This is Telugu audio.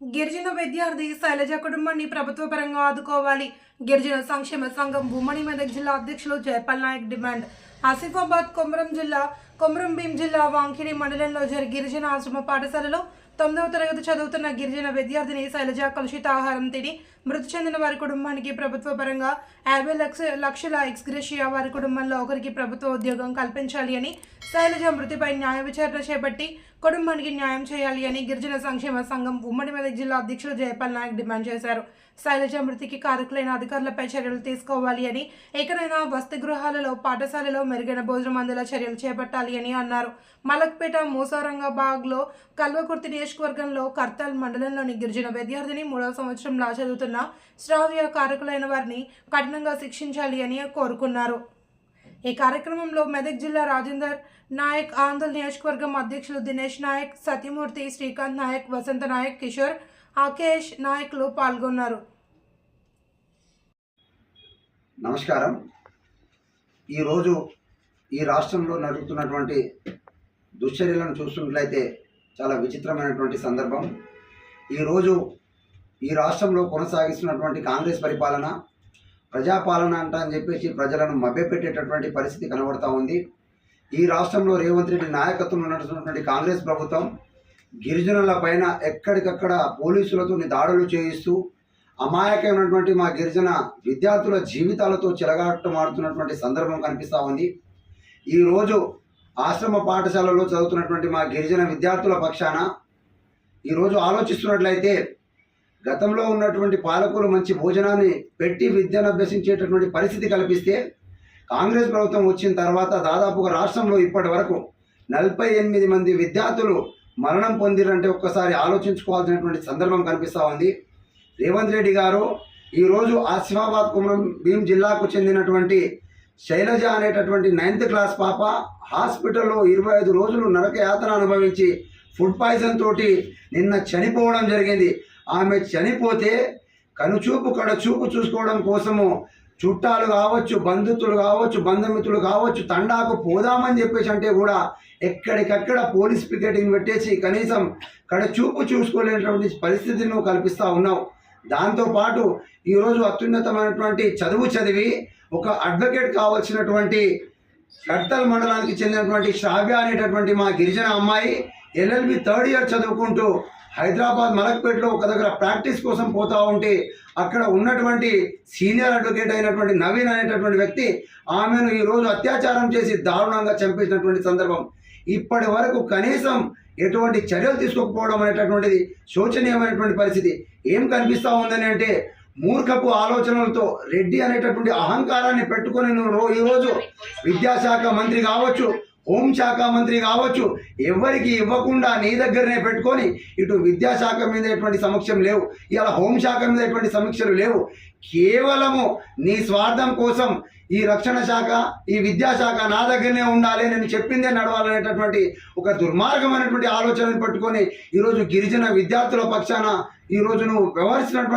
గిరిజన విద్యార్థి శైలజ కుటుంబాన్ని ప్రభుత్వ పరంగా ఆదుకోవాలి. గిరిజన సంక్షేమ సంఘం ఉమ్మడి మెదక్ జిల్లా అధ్యక్షులు జయపాల్ నాయక్ డిమాండ్. ఆసిఫాబాద్ కొమరం జిల్లా కొమరం భీం జిల్లా వాంకిడి మండలంలో జరిగిన గిరిజన ఆశ్రమ పాఠశాలలో తొమ్మిదవ తరగతి చదువుతున్న గిరిజన విద్యార్థిని శైలజ కలుషిత ఆహారం తిని మృతి చెందిన వారి కుటుంబానికి ప్రభుత్వ పరంగా యాభై లక్ష లక్షల ఎక్స్గ్రెషియా వారి కుటుంబంలో ఒకరికి ప్రభుత్వ ఉద్యోగం కల్పించాలి అని శైలజ మృతిపై న్యాయ విచారణ చేపట్టి కుటుంబానికి న్యాయం చేయాలి అని గిరిజన సంక్షేమ సంఘం ఉమ్మడి మెదక్ జిల్లా అధ్యక్షులు జయపాల్ నాయక్ డిమాండ్ చేశారు. శైలజ మృతికి కారకులైన అధికారులపై చర్యలు తీసుకోవాలి అని ఎక్కడైనా వసతి గృహాలలో పాఠశాలలో మెరుగైన భోజనం అందేలా చర్యలు చేపట్టాలి అని అన్నారు. మలక్పేట మూసారంగాబాగ్లో కల్వకుర్తిని నియోజకవర్గంలో కర్తాల్ మండలంలోని గిరిజన విద్యార్థిని మూడవ సంవత్సరంలో చదువుతున్న శ్రావ్య కారకులైన వారిని కఠినంగా శిక్షించాలి అని కోరుకున్నారు. ఈ కార్యక్రమంలో మెదక్ జిల్లా రాజేందర్ నాయక్ ఆందోళన నియోజకవర్గం అధ్యక్షులు దినేష్ నాయక్ సత్యమూర్తి శ్రీకాంత్ నాయక్ వసంత నాయక్ కిషోర్ ఆకేష్ నాయకులు పాల్గొన్నారు. నమస్కారం. ఈరోజు ఈ రాష్ట్రంలో జరుగుతున్నటువంటి దుశ్చర్యలను చూస్తున్నట్లయితే చాలా విచిత్రమైనటువంటి సందర్భం. ఈరోజు ఈ రాష్ట్రంలో కొనసాగిస్తున్నటువంటి కాంగ్రెస్ పరిపాలన ప్రజాపాలన అంట అని చెప్పేసి ప్రజలను మభ్యపెట్టేటటువంటి పరిస్థితి కనబడతా ఉంది. ఈ రాష్ట్రంలో రేవంత్ రెడ్డి నాయకత్వంలో నడుస్తున్నటువంటి కాంగ్రెస్ ప్రభుత్వం గిరిజనుల పైన ఎక్కడికక్కడ పోలీసులతో దాడులు చేయిస్తూ అమాయకమైనటువంటి మా గిరిజన విద్యార్థుల జీవితాలతో చిలగాటమాడుతున్నటువంటి సందర్భం కనిపిస్తూ ఉంది. ఈరోజు ఆశ్రమ పాఠశాలలో చదువుతున్నటువంటి మా గిరిజన విద్యార్థుల పక్షాన ఈరోజు ఆలోచిస్తున్నట్లయితే గతంలో ఉన్నటువంటి పాలకులు మంచి భోజనాన్ని పెట్టి విద్యను అభ్యసించేటటువంటి పరిస్థితి కల్పిస్తే కాంగ్రెస్ ప్రభుత్వం వచ్చిన తర్వాత దాదాపుగా రాష్ట్రంలో ఇప్పటి వరకు నలభై ఎనిమిది మంది విద్యార్థులు మరణం పొందిరంటే ఒక్కసారి ఆలోచించుకోవాల్సినటువంటి సందర్భం కనిపిస్తూ ఉంది. రేవంత్ రెడ్డి గారు ఈరోజు ఆసిఫాబాద్ కుమరం భీం జిల్లాకు చెందినటువంటి శైలజ అనేటటువంటి నైన్త్ క్లాస్ పాప హాస్పిటల్లో ఇరవై ఐదు రోజులు నరక యాతన అనుభవించి ఫుడ్ పాయిజన్ తోటి నిన్న చనిపోవడం జరిగింది. ఆమె చనిపోతే కనుచూపు కడచూపు చూసుకోవడం కోసము చుట్టాలు కావచ్చు బంధుత్తులు కావచ్చు బంధుమిత్రులు కావచ్చు తండాకు పోదామని చెప్పేసి అంటే కూడా ఎక్కడికక్కడ పోలీస్ పికెటింగ్ పెట్టేసి కనీసం కడచూపు చూసుకోలేనటువంటి పరిస్థితిని నువ్వు కల్పిస్తూ ఉన్నావు. దాంతోపాటు ఈరోజు అత్యున్నతమైనటువంటి చదువు చదివి ఒక అడ్వకేట్ కావాల్సినటువంటి కడ్తల్ మండలానికి చెందినటువంటి శ్రావ్య అనేటటువంటి మా గిరిజన అమ్మాయి ఎల్ఎల్బి థర్డ్ ఇయర్ చదువుకుంటూ హైదరాబాద్ మలక్పేటలో ఒక దగ్గర ప్రాక్టీస్ కోసం పోతూ ఉంటే అక్కడ ఉన్నటువంటి సీనియర్ అడ్వకేట్ అయినటువంటి నవీన్ అనేటటువంటి వ్యక్తి ఆమెను ఈరోజు అత్యాచారం చేసి దారుణంగా చంపేసినటువంటి సందర్భం. ఇప్పటి వరకు కనీసం ఎటువంటి చర్యలు తీసుకోకపోవడం అనేటటువంటిది శోచనీయమైనటువంటి పరిస్థితి. ఏం కనిపిస్తూ ఉందని అంటే మూర్ఖపు ఆలోచనలతో రెడ్డి అనేటటువంటి అహంకారాన్ని పెట్టుకొని నువ్వు ఈరోజు విద్యాశాఖ మంత్రి కావచ్చు హోంశాఖ మంత్రి కావచ్చు ఎవరికి ఇవ్వకుండా నీ దగ్గరనే పెట్టుకొని ఇటు విద్యాశాఖ మీద ఎటువంటి సమక్షం లేవు ఇలా హోంశాఖ మీద ఎటువంటి సమీక్షలు లేవు. కేవలము నీ స్వార్థం కోసం ఈ రక్షణ శాఖ ఈ విద్యాశాఖ నా దగ్గరనే ఉండాలి నేను చెప్పిందే నడవాలనేటటువంటి ఒక దుర్మార్గమైనటువంటి ఆలోచనను పట్టుకొని ఈరోజు గిరిజన విద్యార్థుల పక్షాన ఈరోజు నువ్వు వ్యవహరిస్తున్నటువంటి